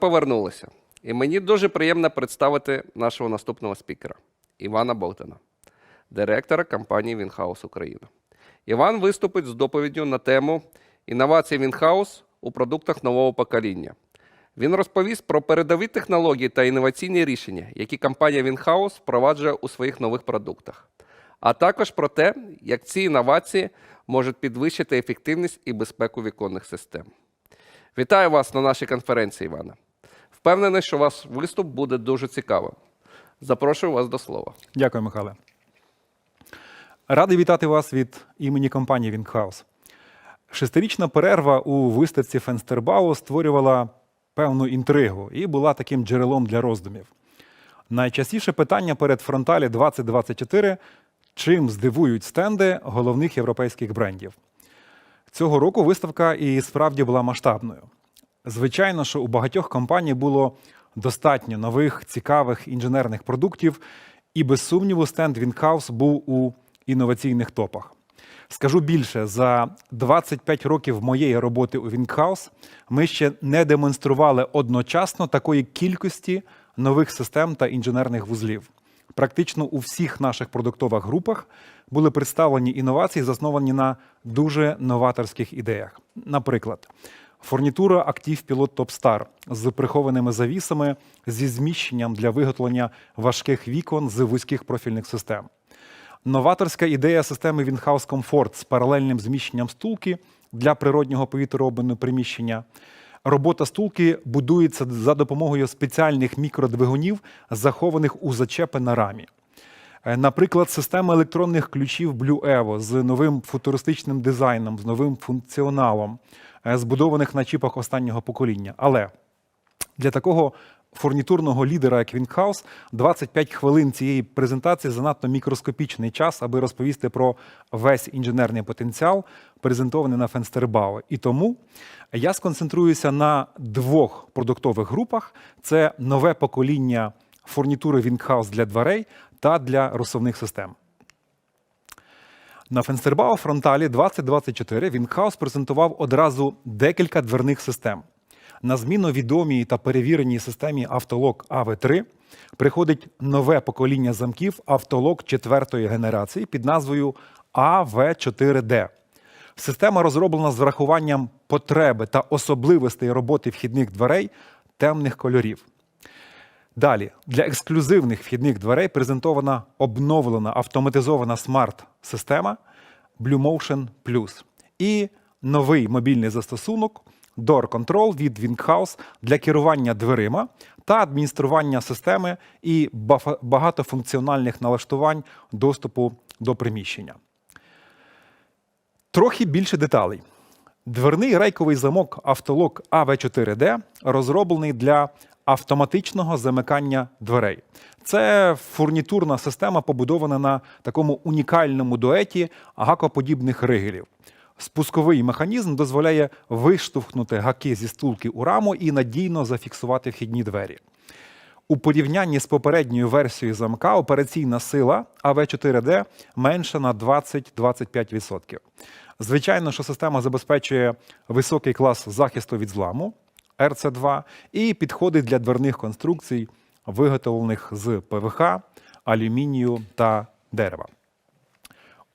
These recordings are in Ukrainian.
повернулися. І мені дуже приємно представити нашого наступного спікера Івана Богдана, директора компанії Вінхаус Україна. Іван виступить з доповіддю на тему інновації Вінхаус у продуктах нового покоління. Він розповість про передові технології та інноваційні рішення, які компанія Вінхаус впроваджує у своїх нових продуктах, а також про те, як ці інновації можуть підвищити ефективність і безпеку віконних систем. Вітаю вас на нашій конференції, Івана. Впевнений, що ваш виступ буде дуже цікавим. Запрошую вас до слова. Дякую, Михайле. Радий вітати вас від імені компанії Вінгхаус. Шестирічна перерва у виставці Фенстербау створювала певну інтригу і була таким джерелом для роздумів. Найчастіше питання перед фронталі 2024 чим здивують стенди головних європейських брендів. Цього року виставка і справді була масштабною. Звичайно, що у багатьох компаній було достатньо нових цікавих інженерних продуктів, і без сумніву, стенд Вінкаус був у інноваційних топах. Скажу більше, за 25 років моєї роботи у Вінкхаус ми ще не демонстрували одночасно такої кількості нових систем та інженерних вузлів. Практично у всіх наших продуктових групах були представлені інновації, засновані на дуже новаторських ідеях. Наприклад, фурнітура Pilot Top Star з прихованими завісами зі зміщенням для виготовлення важких вікон з вузьких профільних систем. Новаторська ідея системи Windhouse Comfort з паралельним зміщенням стулки для природнього повітряобміну приміщення. Робота стулки будується за допомогою спеціальних мікродвигунів, захованих у зачепи на рамі. Е, Наприклад, система електронних ключів Blue Evo з новим футуристичним дизайном, з новим функціоналом, збудованих на чіпах останнього покоління. Але для такого фурнітурного лідера, як Вінкхаус, 25 хвилин цієї презентації занадто мікроскопічний час, аби розповісти про весь інженерний потенціал, презентований на Фенстербау. І тому я сконцентруюся на двох продуктових групах: це нове покоління фурнітури Вінкхаус для дверей та для розсувних систем. На Фенстербау фронталі 2024 Вінкхаус презентував одразу декілька дверних систем. На зміну відомій та перевіреній системі Автолок АВ3 приходить нове покоління замків Автолок четвертої генерації під назвою АВ4D. Система розроблена з врахуванням потреби та особливостей роботи вхідних дверей темних кольорів. Далі для ексклюзивних вхідних дверей презентована обновлена автоматизована смарт-система BlueMotion Plus і новий мобільний застосунок Door Control від Winghouse для керування дверима та адміністрування системи і багатофункціональних налаштувань доступу до приміщення. Трохи більше деталей. Дверний рейковий замок автолок АВ4D розроблений для автоматичного замикання дверей. Це фурнітурна система, побудована на такому унікальному дуеті гакоподібних ригелів. Спусковий механізм дозволяє виштовхнути гаки зі стулки у раму і надійно зафіксувати вхідні двері. У порівнянні з попередньою версією замка операційна сила АВ4D менша на 20-25%. Звичайно, що система забезпечує високий клас захисту від зламу РЦ2 і підходить для дверних конструкцій, виготовлених з ПВХ, алюмінію та дерева.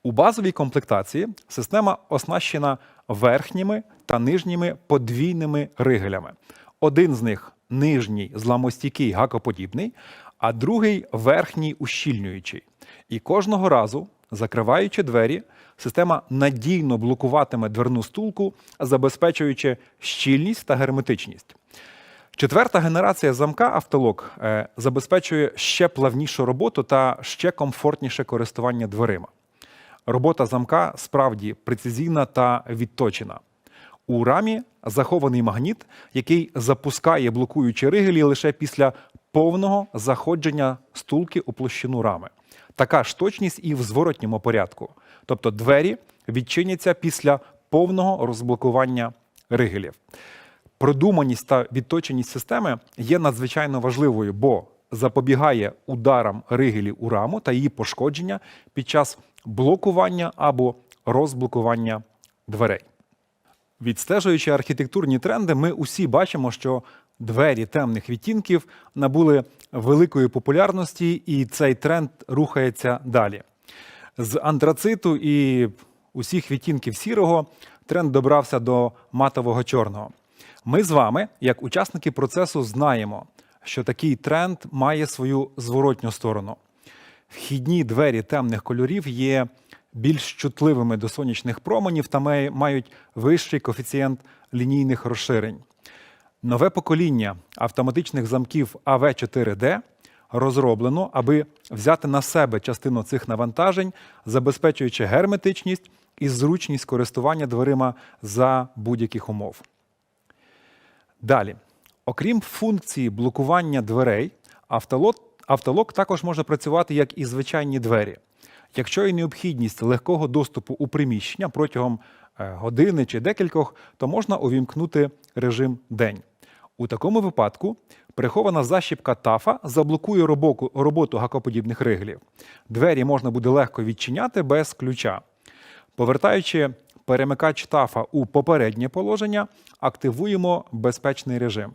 У базовій комплектації система оснащена верхніми та нижніми подвійними ригелями. Один з них нижній зламостійкий гакоподібний, а другий верхній ущільнюючий. І кожного разу, закриваючи двері, система надійно блокуватиме дверну стулку, забезпечуючи щільність та герметичність. Четверта генерація замка автолок е, забезпечує ще плавнішу роботу та ще комфортніше користування дверима. Робота замка справді прецизійна та відточена. У рамі захований магніт, який запускає блокуючі ригелі лише після повного заходження стулки у площину рами. Така ж точність і в зворотньому порядку. Тобто двері відчиняться після повного розблокування ригелів. Продуманість та відточеність системи є надзвичайно важливою, бо запобігає ударам ригелів у раму та її пошкодження під час блокування або розблокування дверей. Відстежуючи архітектурні тренди, ми усі бачимо, що двері темних відтінків набули великої популярності, і цей тренд рухається далі. З антрациту і усіх відтінків сірого тренд добрався до матового чорного. Ми з вами, як учасники процесу, знаємо, що такий тренд має свою зворотню сторону. Вхідні двері темних кольорів є більш чутливими до сонячних променів та мають вищий коефіцієнт лінійних розширень. Нове покоління автоматичних замків AV4D розроблено, аби взяти на себе частину цих навантажень, забезпечуючи герметичність і зручність користування дверима за будь-яких умов. Далі, окрім функції блокування дверей, автолок також може працювати як і звичайні двері. Якщо є необхідність легкого доступу у приміщення протягом е, години чи декількох, то можна увімкнути режим день. У такому випадку прихована защіпка тафа заблокує роботу гакоподібних риглів. Двері можна буде легко відчиняти без ключа. Повертаючи перемикач тафа у попереднє положення, активуємо безпечний режим.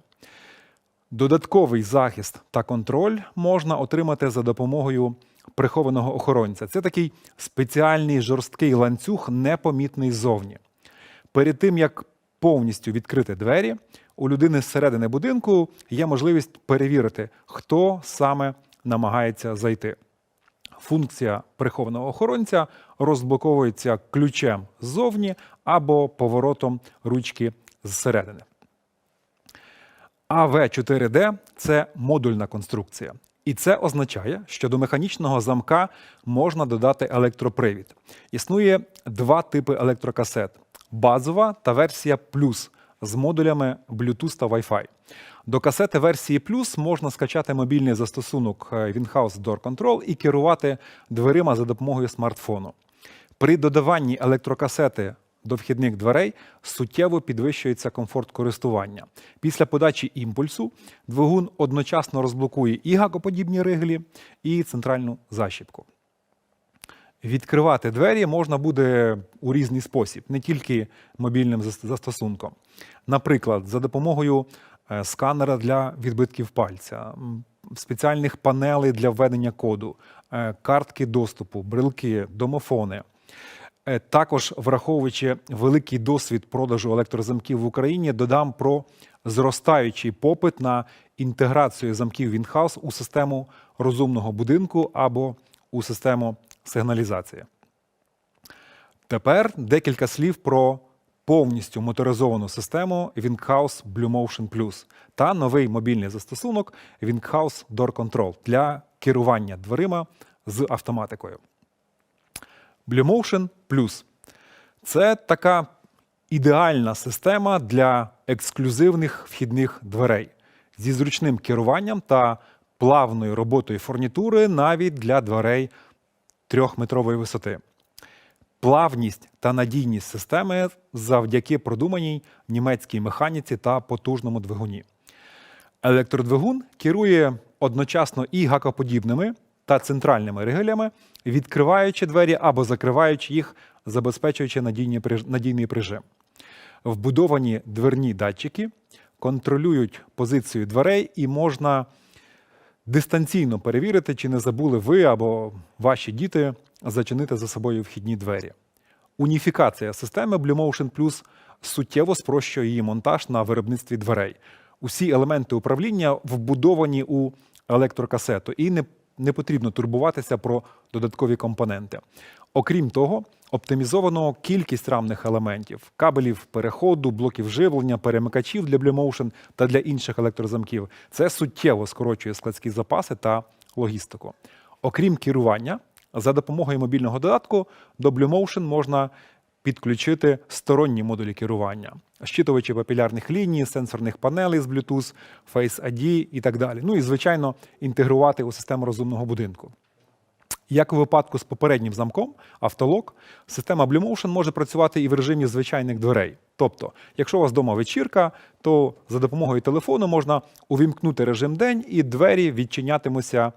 Додатковий захист та контроль можна отримати за допомогою прихованого охоронця. Це такий спеціальний жорсткий ланцюг, непомітний ззовні. Перед тим як повністю відкрити двері, у людини зсередини будинку є можливість перевірити, хто саме намагається зайти. Функція прихованого охоронця розблоковується ключем ззовні або поворотом ручки зсередини. АВ4D це модульна конструкція. І це означає, що до механічного замка можна додати електропривід. Існує два типи електрокасет: базова та версія плюс з модулями Bluetooth та Wi-Fi. До касети версії плюс можна скачати мобільний застосунок е, Winhouse Door Control і керувати дверима за допомогою смартфону. При додаванні електрокасети до вхідних дверей суттєво підвищується комфорт користування. Після подачі імпульсу двигун одночасно розблокує і гакоподібні риглі, і центральну защіпку. Відкривати двері можна буде у різний спосіб, не тільки мобільним застосунком. Наприклад, за допомогою е, сканера для відбитків пальця, спеціальних панелей для введення коду, е, картки доступу, брелки, домофони. Е, Також, враховуючи великий досвід продажу електрозамків в Україні, додам про зростаючий попит на інтеграцію замків Winhouse у систему розумного будинку або у систему сигналізації. Тепер декілька слів про повністю моторизовану систему Winghouse Blue Motion Plus та новий мобільний застосунок Winghouse Door Control для керування дверима з автоматикою. Blue Motion Plus – це така ідеальна система для ексклюзивних вхідних дверей зі зручним керуванням та плавною роботою фурнітури навіть для дверей трьохметрової висоти. Плавність та надійність системи завдяки продуманій німецькій механіці та потужному двигуні. Електродвигун керує одночасно і гакоподібними та центральними ригелями, відкриваючи двері або закриваючи їх, забезпечуючи надійний прижим. Вбудовані дверні датчики контролюють позицію дверей і можна дистанційно перевірити, чи не забули ви або ваші діти зачинити за собою вхідні двері. Уніфікація системи Blue Motion Plus суттєво спрощує її монтаж на виробництві дверей. Усі елементи управління вбудовані у електрокасету, і не, не потрібно турбуватися про додаткові компоненти. Окрім того, оптимізовано кількість рамних елементів, кабелів переходу, блоків живлення, перемикачів для Blue та для інших електрозамків. Це суттєво скорочує складські запаси та логістику. Окрім керування, за допомогою мобільного додатку до Blue Motion можна підключити сторонні модулі керування, щитувачі папілярних ліній, сенсорних панелей з Bluetooth, Face ID і так далі. Ну і, звичайно, інтегрувати у систему розумного будинку. Як у випадку з попереднім замком, автолок, система Blue Motion може працювати і в режимі звичайних дверей. Тобто, якщо у вас вдома вечірка, то за допомогою телефону можна увімкнути режим день, і двері відчинятимуться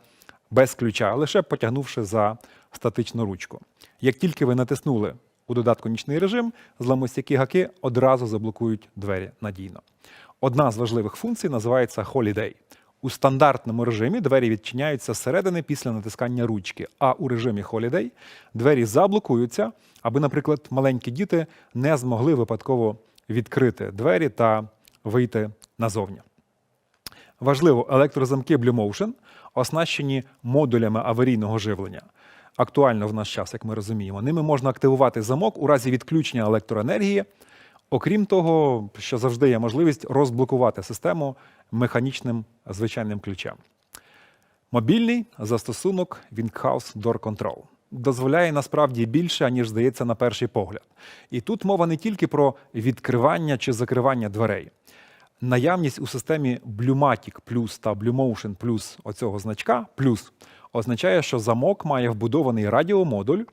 без ключа, лише потягнувши за статичну ручку. Як тільки ви натиснули у додатку нічний режим, зламостійкі гаки одразу заблокують двері надійно. Одна з важливих функцій називається Holiday. У стандартному режимі двері відчиняються зсередини після натискання ручки, а у режимі Holiday двері заблокуються, аби, наприклад, маленькі діти не змогли випадково відкрити двері та вийти назовні. Важливо, електрозамки Blue Motion оснащені модулями аварійного живлення. Актуально в наш час, як ми розуміємо. Ними можна активувати замок у разі відключення електроенергії. Окрім того, що завжди є можливість розблокувати систему механічним звичайним ключем. Мобільний застосунок Winghouse Door Control дозволяє насправді більше, аніж здається на перший погляд. І тут мова не тільки про відкривання чи закривання дверей. Наявність у системі Bluematic Plus та BlueMotion Plus оцього значка плюс означає, що замок має вбудований радіомодуль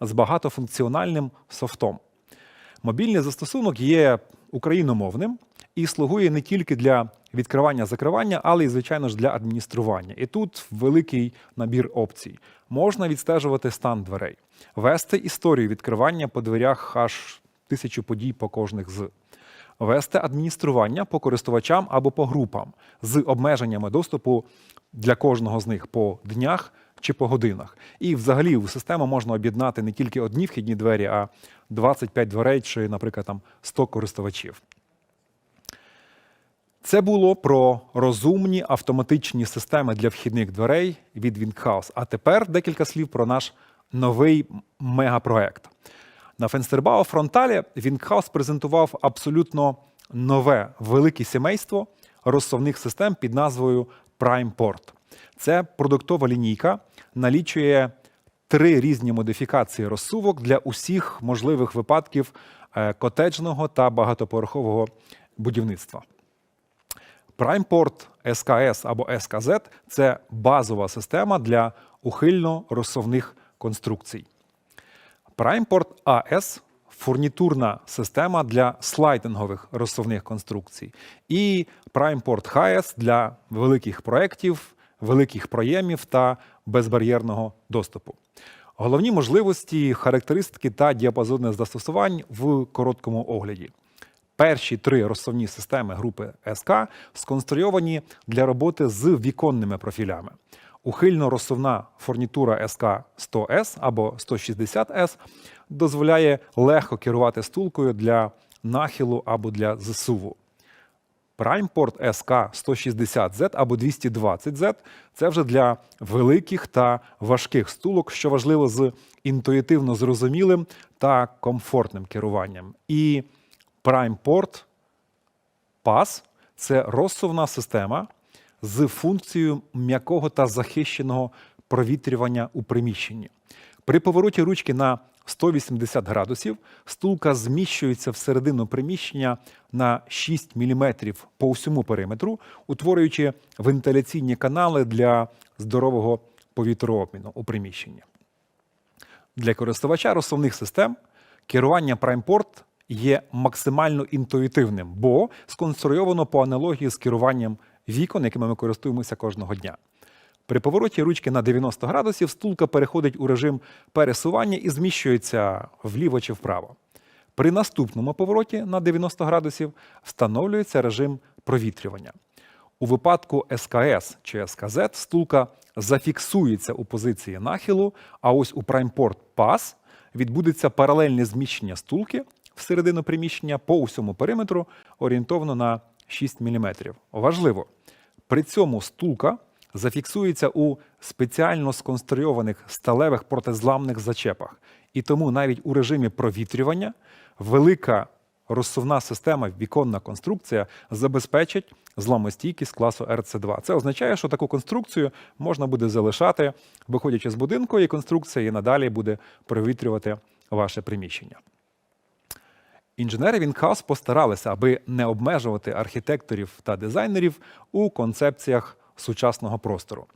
з багатофункціональним софтом. Мобільний застосунок є україномовним і слугує не тільки для відкривання-закривання, але й, звичайно ж, для адміністрування. І тут великий набір опцій. Можна відстежувати стан дверей, вести історію відкривання по дверях аж тисячу подій по кожних з. Вести адміністрування по користувачам або по групам з обмеженнями доступу для кожного з них по днях чи по годинах. І взагалі в систему можна об'єднати не тільки одні вхідні двері, а 25 дверей чи, наприклад, там 100 користувачів. Це було про розумні автоматичні системи для вхідних дверей від Winghouse. А тепер декілька слів про наш новий мегапроект. На Фенстербао Фронталі Winghouse презентував абсолютно нове велике сімейство розсувних систем під назвою Prime Port. Це продуктова лінійка, налічує три різні модифікації розсувок для усіх можливих випадків е, котеджного та багатоповерхового будівництва. PrimePort SKS або SKZ – це базова система для ухильно-розсувних конструкцій. PrimePort AS – фурнітурна система для слайдингових розсувних конструкцій. І PrimePort HS – для великих проєктів, великих проємів та безбар'єрного доступу. Головні можливості, характеристики та діапазони застосувань в короткому огляді. Перші три розсувні системи групи СК сконструйовані для роботи з віконними профілями. Ухильно-розсувна фурнітура SK 100S або 160S дозволяє легко керувати стулкою для нахилу або для зсуву. PrimePort SK 160Z або 220Z це вже для великих та важких стулок, що важливо з інтуїтивно зрозумілим та комфортним керуванням. І PrimePort PAS – це розсувна система з функцією м'якого та захищеного провітрювання у приміщенні. При повороті ручки на 180 градусів стулка зміщується всередину приміщення на 6 мм по всьому периметру, утворюючи вентиляційні канали для здорового повітрообміну у приміщенні. Для користувача розсувних систем керування PrimePort є максимально інтуїтивним, бо сконструйовано по аналогії з керуванням вікон, якими ми користуємося кожного дня. При повороті ручки на 90 градусів стулка переходить у режим пересування і зміщується вліво чи вправо. При наступному повороті на 90 градусів встановлюється режим провітрювання. У випадку СКС чи СКЗ стулка зафіксується у позиції нахилу, а ось у PrimePort PAS відбудеться паралельне зміщення стулки всередину приміщення по усьому периметру орієнтовно на 6 мм. Важливо, при цьому стулка зафіксується у спеціально сконструйованих сталевих протизламних зачепах. І тому навіть у режимі провітрювання велика розсувна система, віконна конструкція забезпечить зламостійкість класу RC2. Це означає, що таку конструкцію можна буде залишати, виходячи з будинку, і конструкція і надалі буде провітрювати ваше приміщення. Інженери Вінкаус постаралися, аби не обмежувати архітекторів та дизайнерів у концепціях сучасного простору.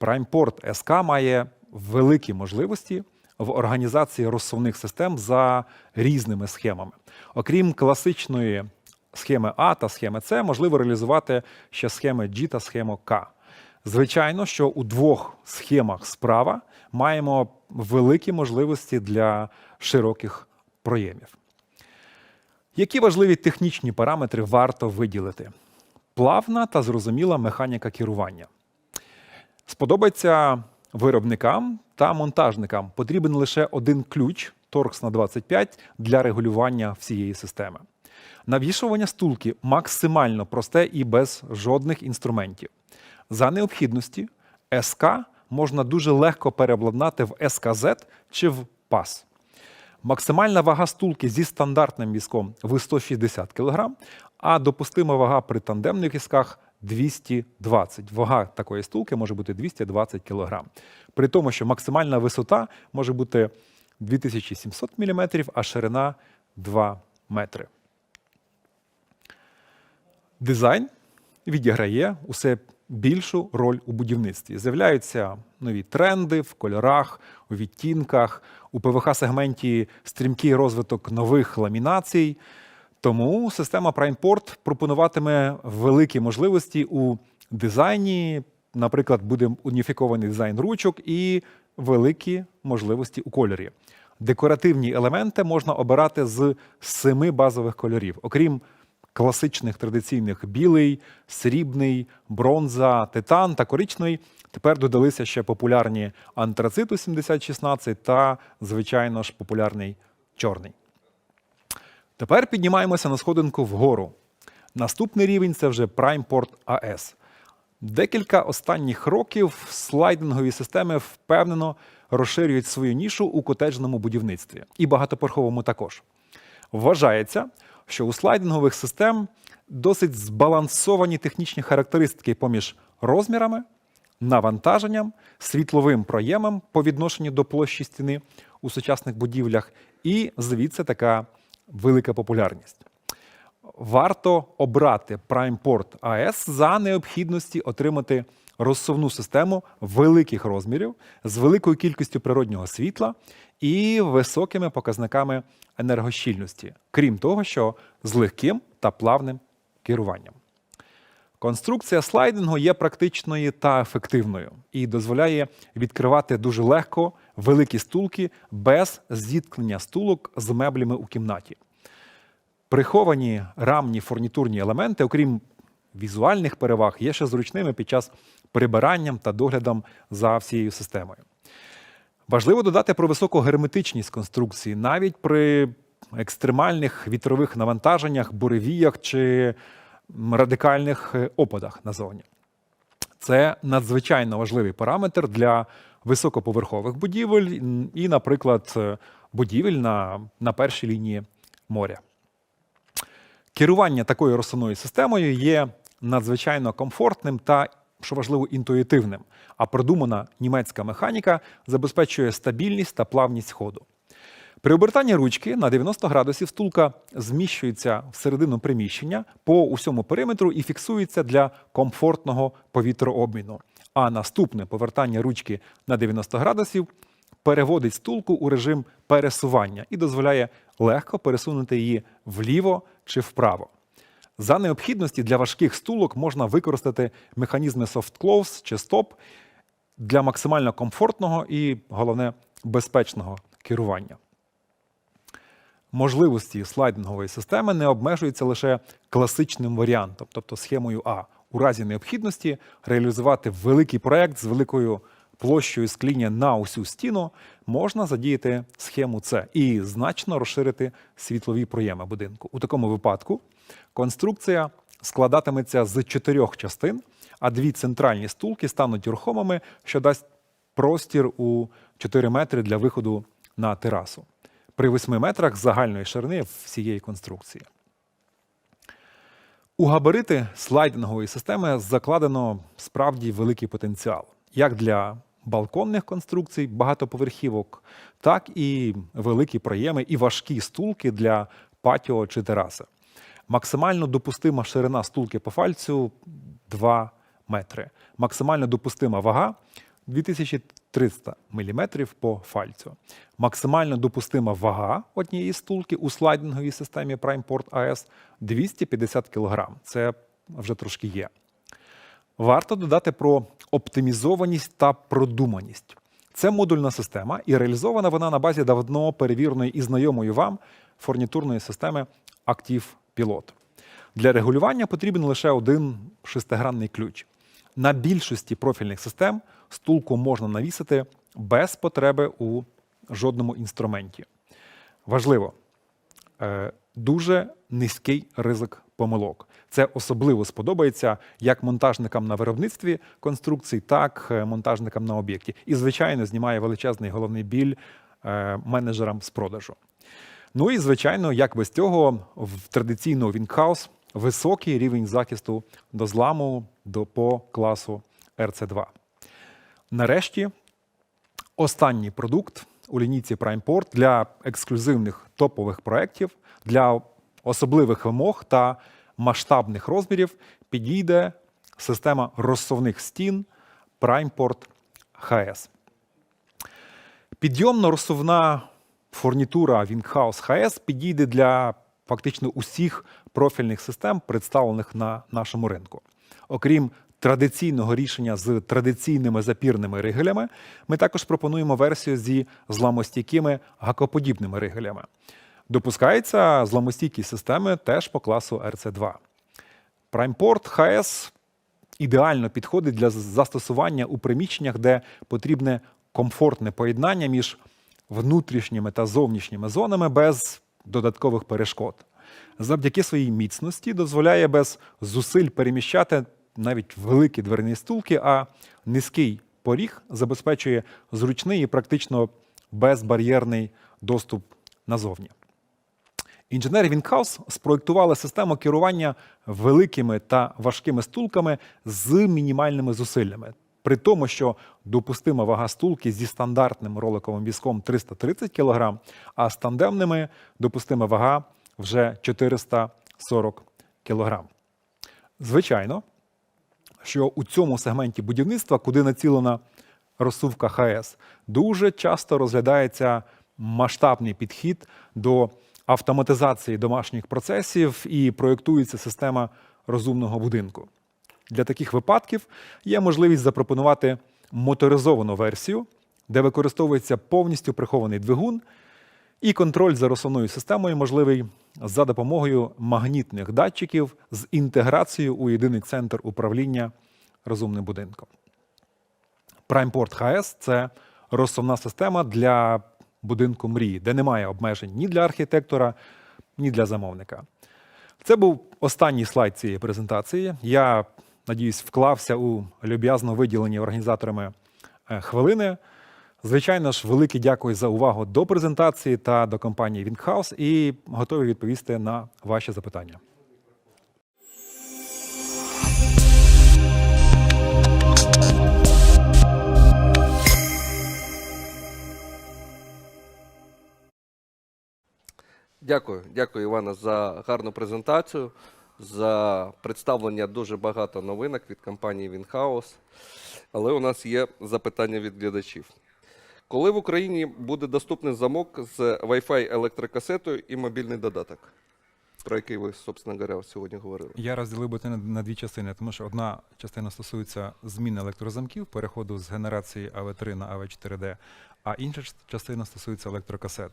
PrimePort SK має великі можливості в організації розсувних систем за різними схемами. Окрім класичної схеми А та схеми С, можливо реалізувати ще схеми G та схему К. Звичайно, що у двох схемах справа маємо великі можливості для широких проємів. Які важливі технічні параметри варто виділити? Плавна та зрозуміла механіка керування. Сподобається виробникам та монтажникам. Потрібен лише один ключ Torx на 25 для регулювання всієї системи. Навішування стулки максимально просте і без жодних інструментів. За необхідності СК можна дуже легко переобладнати в СКЗ чи в ПАС. Максимальна вага стулки зі стандартним візком ви 160 кг, а допустима вага при тандемних візках 220. Вага такої стулки може бути 220 кг. При тому, що максимальна висота може бути 2700 мм, а ширина 2 метри. Дизайн відіграє усе більшу роль у будівництві. З'являються нові тренди в кольорах, у відтінках, у ПВХ-сегменті стрімкий розвиток нових ламінацій. Тому система PrimePort пропонуватиме великі можливості у дизайні. Наприклад, буде уніфікований дизайн ручок і великі можливості у кольорі. Декоративні елементи можна обирати з семи базових кольорів, окрім класичних традиційних білий, срібний, бронза, титан та коричневий. Тепер додалися ще популярні антрациту 7016 та, звичайно ж, популярний чорний. Тепер піднімаємося на сходинку вгору. Наступний рівень це вже PrimePort AS. Декілька останніх років слайдингові системи впевнено розширюють свою нішу у котеджному будівництві і багатоповерховому також. Вважається, що у слайдингових систем досить збалансовані технічні характеристики поміж розмірами, навантаженням, світловим проємом по відношенню до площі стіни у сучасних будівлях, і звідси така велика популярність. Варто обрати PrimePort AS за необхідності отримати розсувну систему великих розмірів з великою кількістю природнього світла і високими показниками енергощільності, крім того, що з легким та плавним керуванням. Конструкція слайдингу є практичною та ефективною і дозволяє відкривати дуже легко великі стулки без зіткнення стулок з меблями у кімнаті. Приховані рамні фурнітурні елементи, окрім візуальних переваг, є ще зручними під час прибиранням та доглядом за всією системою. Важливо додати про високу герметичність конструкції навіть при екстремальних вітрових навантаженнях, буревіях чи радикальних е, опадах назовні. Це надзвичайно важливий параметр для високоповерхових будівель і, наприклад, е, будівель на, на першій лінії моря. Керування такою розсувною системою є надзвичайно комфортним та, що важливо, інтуїтивним. А продумана німецька механіка забезпечує стабільність та плавність ходу. При обертанні ручки на 90 градусів стулка зміщується всередину приміщення по усьому периметру і фіксується для комфортного повітрообміну. А наступне повертання ручки на 90 градусів переводить стулку у режим пересування і дозволяє легко пересунути її вліво чи вправо. За необхідності для важких стулок можна використати механізми soft close чи стоп для максимально комфортного і, головне, безпечного керування. Можливості слайдингової системи не обмежуються лише класичним варіантом, тобто схемою А. У разі необхідності реалізувати великий проект з великою площею скління на усю стіну можна задіяти схему С і значно розширити світлові проєми будинку. У такому випадку конструкція складатиметься з чотирьох частин, а дві центральні стулки стануть рухомими, що дасть простір у 4 метри для виходу на терасу при 8 метрах загальної ширини всієї конструкції. У габарити слайдингової системи закладено справді великий потенціал як для балконних конструкцій, багатоповерхівок, так і великі проєми і важкі стулки для патіо чи тераси. Максимально допустима ширина стулки по фальцю 2 метри. Максимально допустима вага 2300 мм по фальцю. Максимально допустима вага однієї стулки у слайдинговій системі PrimePort AS 250 кг. Це вже трошки є. Варто додати про оптимізованість та продуманість. Це модульна система, і реалізована вона на базі давно перевіреної і знайомої вам фурнітурної системи Active Pilot. Для регулювання потрібен лише один шестигранний ключ. На більшості профільних систем стулку можна навісити без потреби у жодному інструменті. Важливо, е, дуже низький ризик помилок. Це особливо сподобається як монтажникам на виробництві конструкцій, так е, монтажникам на об'єкті. І, звичайно, знімає величезний головний біль е, менеджерам з продажу. Ну і звичайно, як без цього, в традиційного Winghouse високий рівень захисту до зламу до по класу RC2. Нарешті, останній продукт у лінійці PrimePort для ексклюзивних топових проєктів, для особливих вимог та масштабних розмірів підійде система розсувних стін PrimePort HS. Підйомно-розсувна фурнітура Winghouse HS підійде для фактично усіх профільних систем, представлених на нашому ринку. Окрім традиційного рішення з традиційними запірними ригелями, ми також пропонуємо версію зі зламостійкими гакоподібними ригелями. Допускається зламостійкі системи теж по класу RC2. PrimePort HS ідеально підходить для застосування у приміщеннях, де потрібне комфортне поєднання між внутрішніми та зовнішніми зонами без додаткових перешкод. Завдяки своїй міцності дозволяє без зусиль переміщати навіть великі дверні стулки, а низький поріг забезпечує зручний і практично безбар'єрний доступ назовні. Інженери Вінкаус спроектували систему керування великими та важкими стулками з мінімальними зусиллями. При тому, що допустима вага стулки зі стандартним роликовим візком 330 кг, а з тандемними допустима вага вже 440 кг. Звичайно, що у цьому сегменті будівництва, куди націлена розсувка ХС, дуже часто розглядається масштабний підхід до автоматизації домашніх процесів і проєктується система розумного будинку. Для таких випадків є можливість запропонувати моторизовану версію, де використовується повністю прихований двигун, і контроль за розсувною системою можливий за допомогою магнітних датчиків з інтеграцією у єдиний центр управління розумним будинком. PrimePort HS – це розсувна система для будинку мрії, де немає обмежень ні для архітектора, ні для замовника. Це був останній слайд цієї презентації. Я надіюсь, вклався у люб'язно виділені організаторами е, хвилини. Звичайно ж, велике дякую за увагу до презентації та до компанії Winghouse і готовий відповісти на ваші запитання. Дякую, дякую, Івана, за гарну презентацію, за представлення дуже багато новинок від компанії Winghouse. Але у нас є запитання від глядачів. Коли в Україні буде доступний замок з Wi-Fi електрокасетою і мобільний додаток, про який ви, собственно говоря, сьогодні говорили? Я розділив би це на, дві частини, тому що одна частина стосується зміни електрозамків, переходу з генерації АВ3 на АВ4D, а інша частина стосується електрокасет.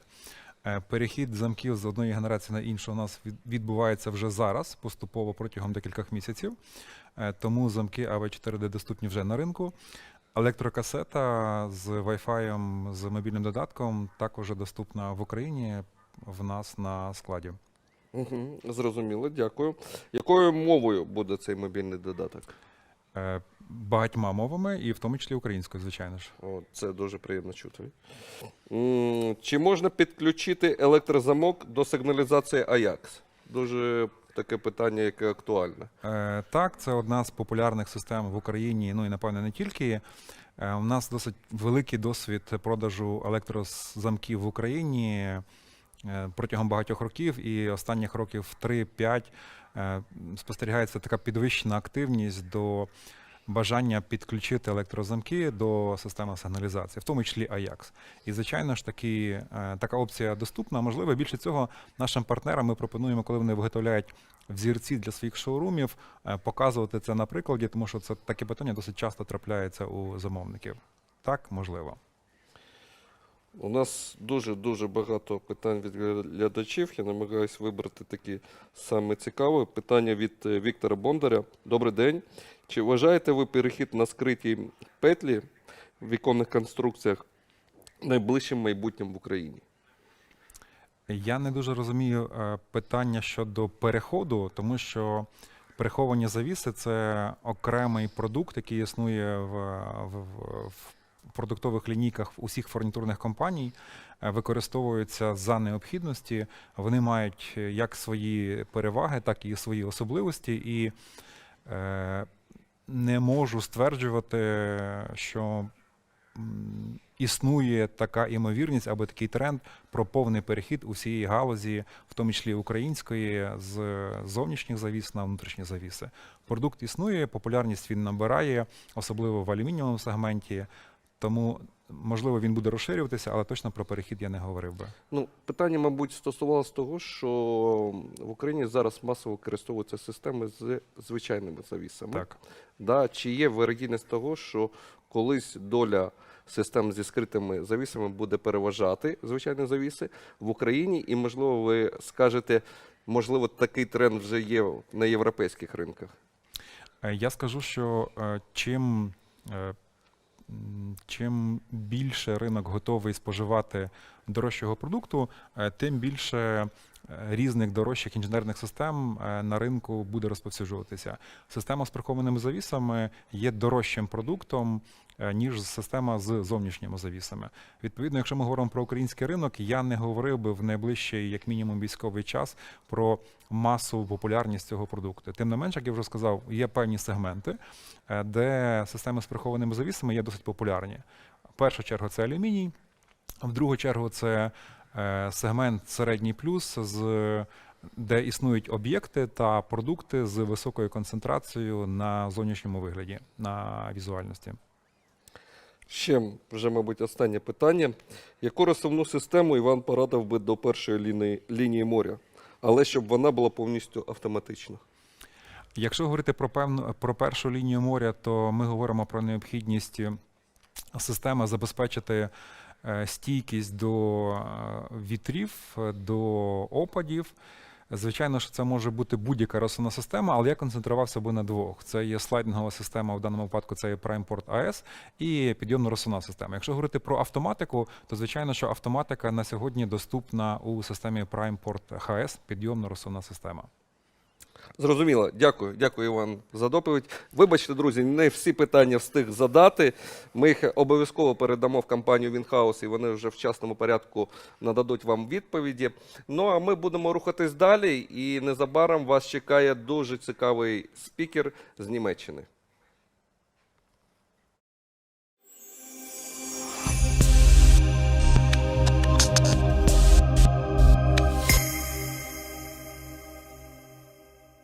Е, Перехід замків з одної генерації на іншу у нас відбувається вже зараз, поступово протягом декількох місяців. Е, Тому замки АВ4D доступні вже на ринку. Електрокасета з Wi-Fi, з мобільним додатком також доступна в Україні в нас на складі. Угу, зрозуміло, дякую. Якою мовою буде цей мобільний додаток? Багатьма мовами, і в тому числі українською, звичайно ж. О, це дуже приємно чути. М, Чи можна підключити електрозамок до сигналізації AJAX? Дуже таке питання, яке актуальне. Е, Так, це одна з популярних систем в Україні, ну і напевно не тільки. Е, У нас досить великий досвід продажу електрозамків в Україні е, протягом багатьох років, і останніх років 3-5 е, спостерігається така підвищена активність до бажання підключити електрозамки до системи сигналізації, в тому числі AJAX. І, звичайно ж, таки, е, така опція доступна. Можливо, більше цього нашим партнерам ми пропонуємо, коли вони виготовляють взірці для своїх шоурумів, е, показувати це на прикладі, тому що це таке питання досить часто трапляється у замовників. Так, можливо. У нас дуже-дуже багато питань від глядачів. Я намагаюся вибрати такі саме цікаві. Питання від е, Віктора Бондаря. Добрий день. Чи вважаєте ви перехід на скриті петлі в віконних конструкціях найближчим майбутнім в Україні? Я не дуже розумію е, питання щодо переходу, тому що переховані завіси це окремий продукт, який існує в, в, в, продуктових лінійках усіх фурнітурних компаній, е, використовуються за необхідності. Вони мають як свої переваги, так і свої особливості. І е, не можу стверджувати, що існує така імовірність або такий тренд про повний перехід усієї галузі, в тому числі української, з зовнішніх завіс на внутрішні завіси. Продукт існує, популярність він набирає, особливо в алюмінієвому сегменті. Тому, можливо, він буде розширюватися, але точно про перехід я не говорив би. Ну, питання, мабуть, стосувалося того, що в Україні зараз масово використовуються системи з звичайними завісами. Так. Да, чи є вирогідність того, що колись доля систем зі скритими завісами буде переважати звичайні завіси в Україні, і, можливо, ви скажете, можливо, такий тренд вже є на європейських ринках. Е, Я скажу, що е, чим, е, чим більше ринок готовий споживати дорожчого продукту, е, тим більше різних дорожчих інженерних систем е, на ринку буде розповсюджуватися. Система з прихованими завісами є дорожчим продуктом, е, ніж система з зовнішніми завісами. Відповідно, якщо ми говоримо про український ринок, я не говорив би в найближчий, як мінімум, військовий час про масову популярність цього продукту. Тим не менш, як я вже сказав, є певні сегменти, е, де системи з прихованими завісами є досить популярні. В першу чергу це алюміній, в другу чергу це сегмент середній плюс, з, де існують об'єкти та продукти з високою концентрацією на зовнішньому вигляді, на візуальності. Ще, вже, мабуть, останнє питання. Яку розсувну систему Іван порадив би до першої лінії, лінії моря, але щоб вона була повністю автоматична? Якщо говорити про певну про першу лінію моря, то ми говоримо про необхідність е, системи забезпечити е, стійкість до е, вітрів, е, до опадів. Звичайно, що це може бути будь-яка розсувна система, але я концентрувався би на двох. Це є слайдингова система, в даному випадку це є PrimePort AS і підйомно розсувна система. Якщо говорити про автоматику, то звичайно, що автоматика на сьогодні доступна у системі PrimePort HS, підйомно розсувна система. Зрозуміло, дякую, дякую, Іван, за доповідь. Вибачте, друзі, не всі питання встиг задати. Ми їх обов'язково передамо в компанію Вінхаус, і вони вже в частному порядку нададуть вам відповіді. Ну а ми будемо рухатись далі, і незабаром вас чекає дуже цікавий спікер з Німеччини.